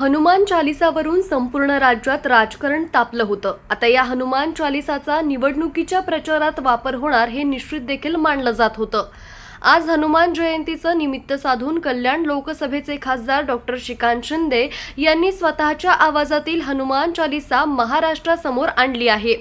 हनुमान चालिसावरून संपूर्ण राज्यात राजकारण तापलं होतं. आता या हनुमान चालिसाचा निवडणुकीच्या प्रचारात वापर होणार हे निश्चित देखील मानलं जात होतं. आज हनुमान जयंतीचं निमित्त साधून कल्याण लोकसभेचे खासदार डॉक्टर श्रीकांत शिंदे यांनी स्वतःच्या आवाजातील हनुमान चालिसा महाराष्ट्रासमोर आणली आहे.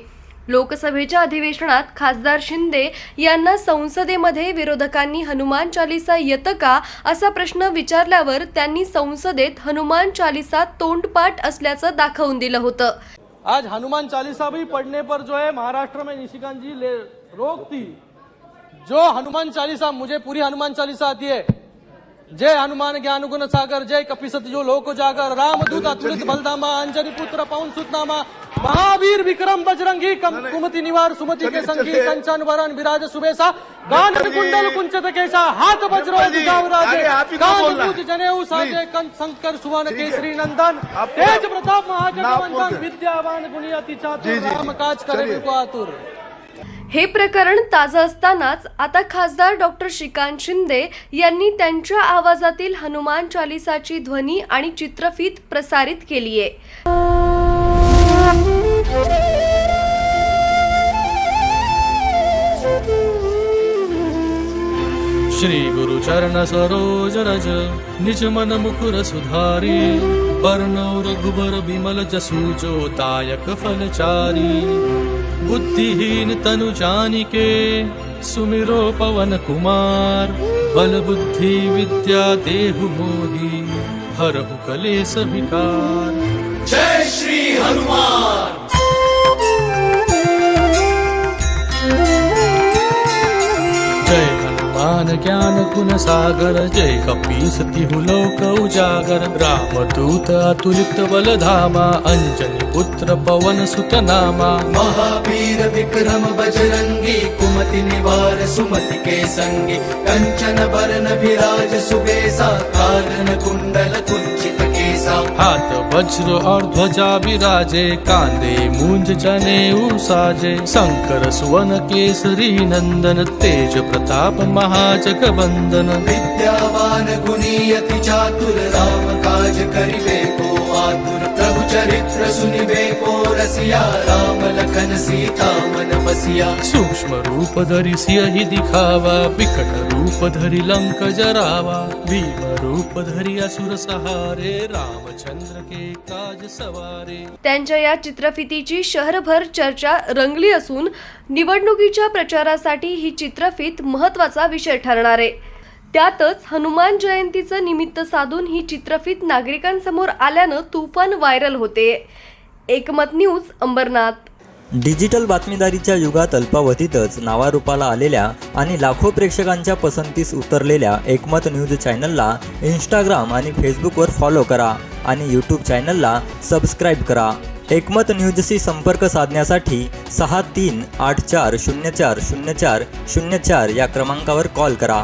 लोकसभेच्या अधिवेशनात खासदार शिंदे यांना संसदेमध्ये विरोधकांनी हनुमान चालिसा येतं का असा प्रश्न विचारल्यावर त्यांनी संसदेत हनुमान चालिसा तोंडपाठ असल्याचं दाखवून दिलं होतं. आज हनुमान चालीसा भी पढ़ने पर जो है महाराष्ट्र में निशिकांत जी ले रोक थी जो हनुमान चालीसा मुझे पूरी हनुमान चालीसा आती है। जय हनुमान ज्ञान गुण सागर जय कपिसत जो लोक जागर रामदूत अतुलित बलधामा अंजनी पुत्र पवन सुतनामा महावीर विक्रम बजरंगी कम- कुमति निवार सुमति के संगी कंचन वरण विराज सुबेसा गान कुंडल कुंचत केसा हाथ वज्रो राजे कान? पूज जनेऊ साजे शंकर सुवन। केसरी नंदन तेज प्रताप ना महाजगवंतन बोलते। विद्यावान गुणी अति चातुर. राम काज करे. बिलको आतुर हे प्रकरण ताजं असतानाच आता खासदार डॉक्टर श्रीकांत शिंदे यांनी त्यांच्या आवाजातील हनुमान चालिसाची ध्वनी आणि चित्रफीत प्रसारित केली आहे श्री गुरु चरण सरोज रज निज मन मुकुर सुधारी बरनौ रघुबर बिमल जसु जो दायक फलचारी। बुद्धिहीन तनु जानिके सुमिरो पवन कुमार। बल बुद्धि विद्या देहु मोहि हरहु कलेस विकार। जय हनुमान ज्ञान गुण सागर जय कपीस तिहु हो लोक उजागर. राम दूत अतुलित बल धामा अंजनी पुत्र पवन सुत नामा महावीर विक्रम बजरंगी कुमति निवार सुमति के संगी. कंचन बरन विराज सुबेसा कानन कुंडल कुंचित हात हाथ वज्र और ध्वजा विराजे कांदे मुंज जने उसाजे। शंकर सुवन केसरी नंदन तेज प्रताप महाजगबंदन विद्यावान गुणी अति चातुर राम काज करिले को आतुर। चरित्र सुनिबे को रसिया राम लखन सीता मन बसिया सूक्ष्म रूप धरि सियहि दिखावा विकट रूप धरि लंक जरावा। भीम रूप धरि असुर सहारे रामचंद्र के काज सवारे। त्यांच्या या चित्रफितीची शहरभर चर्चा रंगली असून निवडणुकीच्या प्रचारासाठी ही चित्रफीत महत्त्वाचा विषय ठरणार आहे. त्यातच हनुमान जयंतीचं निमित्त साधून ही चित्रफित नागरिकांसमोर आल्यानं तुफान व्हायरल होते. एकमत न्यूज अंबरनाथ. डिजिटल बातमीदारीच्या युगात अल्पावधीतच नावारूपाला आलेल्या आणि लाखो प्रेक्षकांच्या पसंतीस उतरलेल्या एकमत न्यूज चॅनलला इंस्टाग्राम आणि फेसबुकवर फॉलो करा आणि यूट्यूब चॅनलला सबस्क्राईब करा. एकमत न्यूजशी संपर्क साधण्यासाठी सहा तीन आठ चार शून्य चार शून्य चार शून्य चार या क्रमांकावर कॉल करा.